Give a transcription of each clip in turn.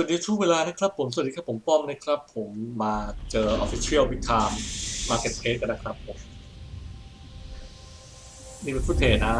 สวัสดีทุกเวลานะครับผม สวัสดีครับผมป้อมนะครับ ผมมาเจอ Official Big Time Marketplace กันนะครับผม นี่เป็นฟุตเทจนะ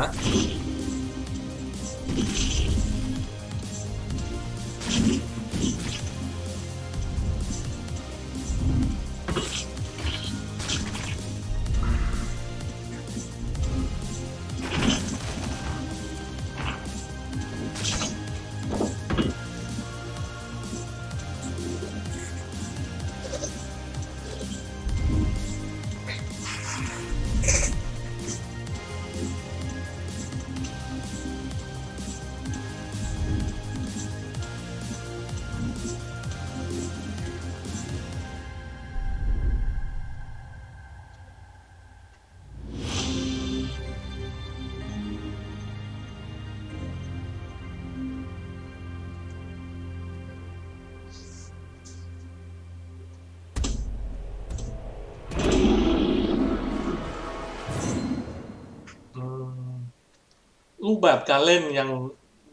รูปแบบการเล่นยัง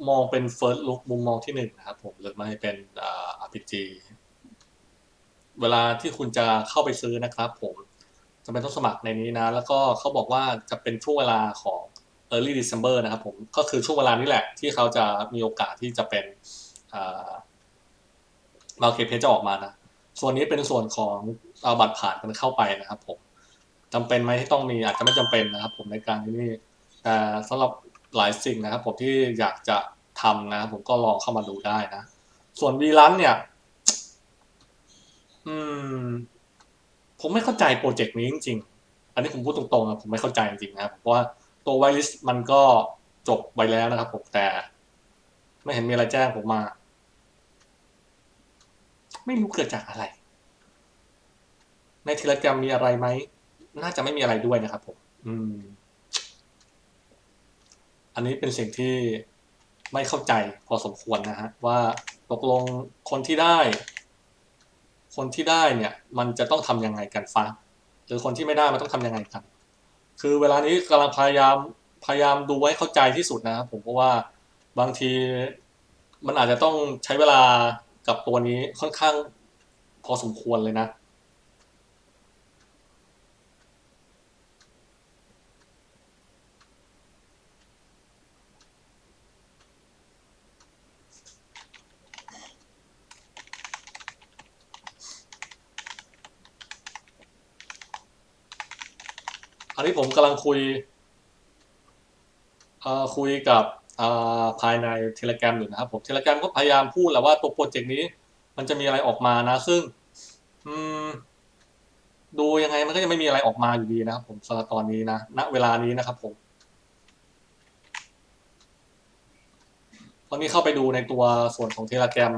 มองเป็น First Look มุมมองที่หนึ่งนะครับผมหรือไม่เป็นอ่า RPG เวลาที่คุณจะเข้าไปซื้อนะครับผมจำเป็นต้องสมัครในนี้นะ แล้วก็เขาบอกว่าจะเป็นช่วงเวลาของ Early December นะครับผมก็คือช่วงเวลานี้แหละ ที่เขาจะมีโอกาสที่จะเป็นอ่า Marketplace จะออกมานะ ส่วนนี้เป็นส่วนของเอาบัตรผ่านกันเข้าไปนะครับผมจำเป็นไหมที่ต้องมีอาจจะไม่จำเป็นนะครับผมในการที่นี้แต่สำหรับ หลายสิ่งนะครับ ผมที่อยากจะทำนะครับผมก็ลองเข้ามาดูได้นะ ส่วนวีลันเนี่ย อืม ผมไม่เข้าใจโปรเจกต์นี้จริง ๆ อันนี้ผมพูดตรงๆนะผมไม่เข้าใจจริงๆนะครับเพราะว่าตัวไวลิสมันก็จบไปแล้วนะครับผมแต่ ไม่เห็นมีอะไรแจ้งผมมา ไม่รู้เกิดจากอะไร ในทเลกรมมีอะไรไหม น่าจะไม่มีอะไรด้วยนะครับผม อืม อันนี้เป็นสิ่งที่ไม่เข้าใจพอสมควรนะฮะว่าตกลงคนที่ได้ คนที่ได้เนี่ยมันจะต้องทำยังไงกันฟ้าหรือคนที่ไม่ได้มันต้องทำยังไงกัน คือเวลานี้กำลังพยายามพยายามดูไว้เข้าใจที่สุดนะครับผมเพราะว่าบางทีมันอาจจะต้องใช้เวลากับตัวนี้ค่อนข้างพอสมควรเลยนะ นนี้ผมกำลังคุยคุยกับภายในเทเล gram อยู่นะครับผมเทเล gram ก็พยายามพูดแหละว่าตัวโปรเจกต์นี้ มันจะมีอะไรออกมานะ ซึ่งดูยังไงมันก็ยังไม่มีอะไรออกมาอยู่ดีนะครับ ผมสำหรับตอนนี้นะณเวลานี้นะครับผมตอนนี้เข้าไปดูในตัวส่วนของเทเล gram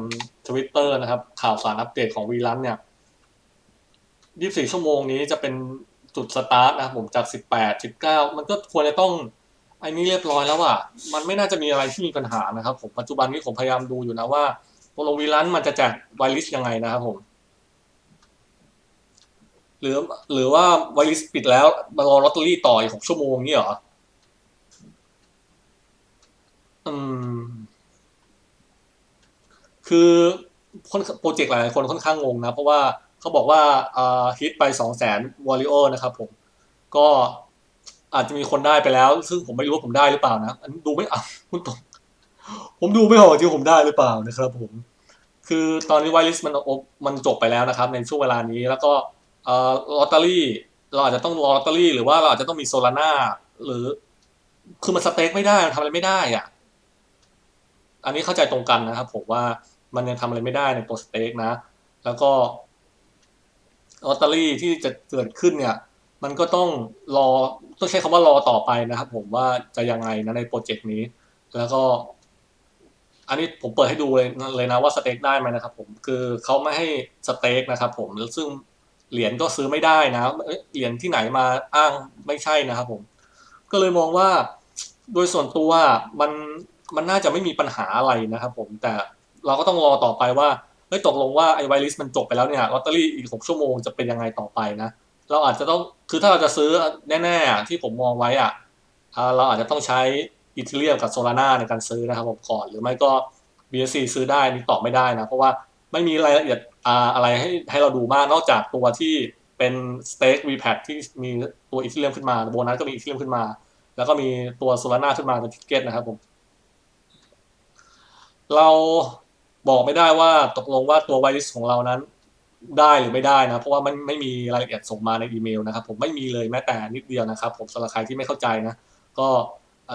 Twitter นะครับ ข่าวสารอัปเดตของวีลันเนี่ย 24 ชั่วโมงนี้จะเป็น จุดสตาร์ทนะครับผมจาก 18 19 มันก็ควรจะต้องไอ้นี้เรียบร้อยแล้วอะมันไม่น่าจะมีอะไรที่มีปัญหานะครับผมปัจจุบันนี้ผมพยายามดูอยู่นะว่าโปรวีลันมันจะแจกไวลิสยังไงนะครับผมหรือหรือว่าไวลิสปิดแล้วมารอลอตเตอรี่ต่ออีก6ชั่วโมงนี่เหรออืม คือคนโปรเจกต์หลายๆคนค่อนข้างงงนะ เพราะว่า เขาบอกว่าฮิตไปสองแสนวอริโอนะครับผมก็อาจจะมีคนได้ไปแล้ว ซึ่งผมไม่รู้ว่าผมได้หรือเปล่านะ อันนดูไม่อะคุณตรงผมดูไม่ออกจริงผมได้หรือเปล่านะครับผม คือตอนนี้ไวลิสมันมันจบไปแล้วนะครับ ในช่วงเวลานี้แล้วก็ลอตเตอรี่ เราอาจจะต้องรอลอตเตอรี่ หรือว่าเราอาจจะต้องมีโซลาร่าหรือ คือมันสเต็กไม่ได้ทำอะไรไม่ได้อะ อันนี้เข้าใจตรงกันนะครับผมว่ามันยังทำอะไรไม่ได้ในตัวสเต็กนะ แล้วก็ ลอตเตอรี่ที่จะเกิดขึ้นเนี่ย มันก็ต้องรอต้องใช้คำว่ารอต่อไปนะครับ ผมว่าจะยังไงนะในโปรเจกต์นี้ แล้วก็ อันนี้ผมเปิดให้ดูเลยเลยนะว่าสเต็กได้ไหมนะครับ ผมคือเขาไม่ให้สเต็กนะครับ ผมซึ่งเหรียญก็ซื้อไม่ได้นะเอ้ยเหรียญที่ไหนมาอ้างไม่ใช่นะครับผม ก็เลยมองว่าโดยส่วนตัวมันมันน่าจะไม่มีปัญหาอะไรนะครับ ผมแต่เราก็ต้องรอต่อไปว่า เฮ้ยตกลงว่าไอ้ไวลิสมันจบไปแล้วเนี่ยลอตเตอรี่อีกหกชั่วโมงจะเป็นยังไงต่อไปนะ เราอาจจะต้องคือถ้าเราจะซื้อแน่ๆที่ผมมองไว้อะเราอาจจะต้องใช้อีเทเรียมกับโซลาร่าในการซื้อนะครับผมก่อน หรือไม่ก็ BSC ซื้อได้นี่ตอบไม่ได้นะ เพราะว่าไม่มีรายละเอียดอ่าอะไรให้ให้เราดูมากนอกจากตัวที่เป็น stake VPAT ที่มีตัวอีเทเรียมขึ้นมาโบนัสก็มีอีเทเรียมขึ้นมา แล้วก็มีตัวโซลาร่าขึ้นมาเป็นทิกเก็ตนะครับผมเรา บอกไม่ได้ว่าตกลงว่าตัวไวริสของเรานั้นได้หรือไม่ได้นะ เพราะว่ามันไม่มีรายละเอียดส่งมาในอีเมลนะครับ ผมไม่มีเลยแม้แต่นิดเดียวนะครับ ผมสำหรับใครที่ไม่เข้าใจนะ ก็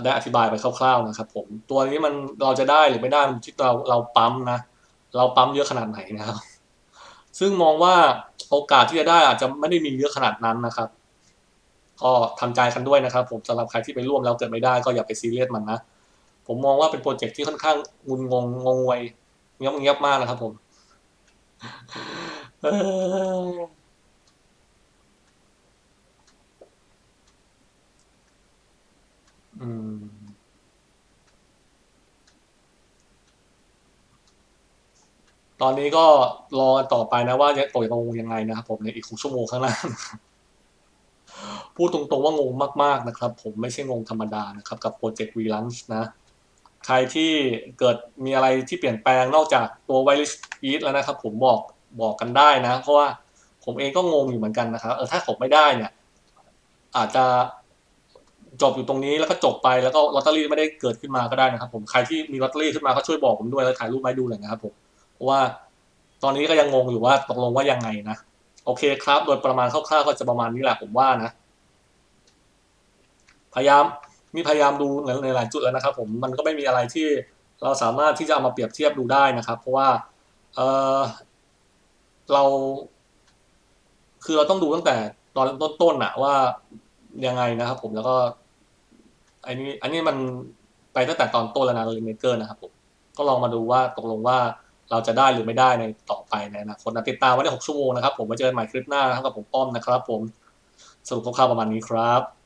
ได้อธิบายไปคร่าวๆนะครับ ผมตัวนี้มันเราจะได้หรือไม่ได้มันที่เราเราปั๊มนะ เราปั๊มเยอะขนาดไหนนะครับ ซึ่งมองว่าโอกาสที่จะได้อาจจะไม่ได้มีเยอะขนาดนั้นนะครับก็ทำใจกันด้วยนะครับ ผมสำหรับใครที่ไปร่วมแล้วเกิดไม่ได้ก็อย่าไปซีเรียสมันนะผมมองว่าเป็นโปรเจกต์ที่ค่อนข้างงุนงงงงวย เงียบเงียบมากนะครับผมอืมตอนนี้ก็รอต่อไปนะว่าจะตกลงยังไงนะครับผมในอีกหกชั่วโมงข้างหน้า พูดตรงๆว่างงมากๆนะครับ ผมไม่ใช่งงธรรมดานะครับ กับโปรเจกต์วีลันช์นะ ใครที่เกิดมีอะไรที่เปลี่ยนแปลงนอกจากตัวไวรัสอีทแล้วนะครับ ผมบอกบอกกันได้นะ เพราะว่าผมเองก็งงอยู่เหมือนกันนะครับเออถ้าผมไม่ได้เนี่ย อาจจะจบอยู่ตรงนี้แล้วก็จบไปแล้วก็ลอตเตอรี่ไม่ได้เกิดขึ้นมาก็ได้นะครับ ผมใครที่มีลอตเตอรี่ขึ้นมาก็ช่วยบอกผมด้วยแล้วถ่ายรูปมาให้ดูเลยนะครับผมเพราะว่าตอนนี้ก็ยังงงอยู่ว่าตกลงว่ายังไงนะโอเคครับ โดยประมาณคร่าวๆก็จะประมาณนี้แหละผมว่านะ พยายาม มีพยายามดูในหลายจุดแล้วนะครับผมมันก็ไม่มีอะไรที่เราสามารถที่จะเอามาเปรียบเทียบดูได้นะครับ เพราะว่าเออเราคือเราต้องดูตั้งแต่ตอนต้นๆอะว่ายังไงนะครับ ผมแล้วก็อันนี้อันนี้มันไปตั้งแต่ตอนต้นแล้วนะลิเมเกอร์นะครับผมก็ลองมาดูว่าตกลงว่าเราจะได้หรือไม่ได้ในต่อไปในอนาคตนะติดตามไว้ในหกชั่วโมงนะครับผมมาเจอกันใหม่คลิปหน้านะครับกับผมป้อมนะครับ ผมสรุปคร่าวๆประมาณนี้ครับ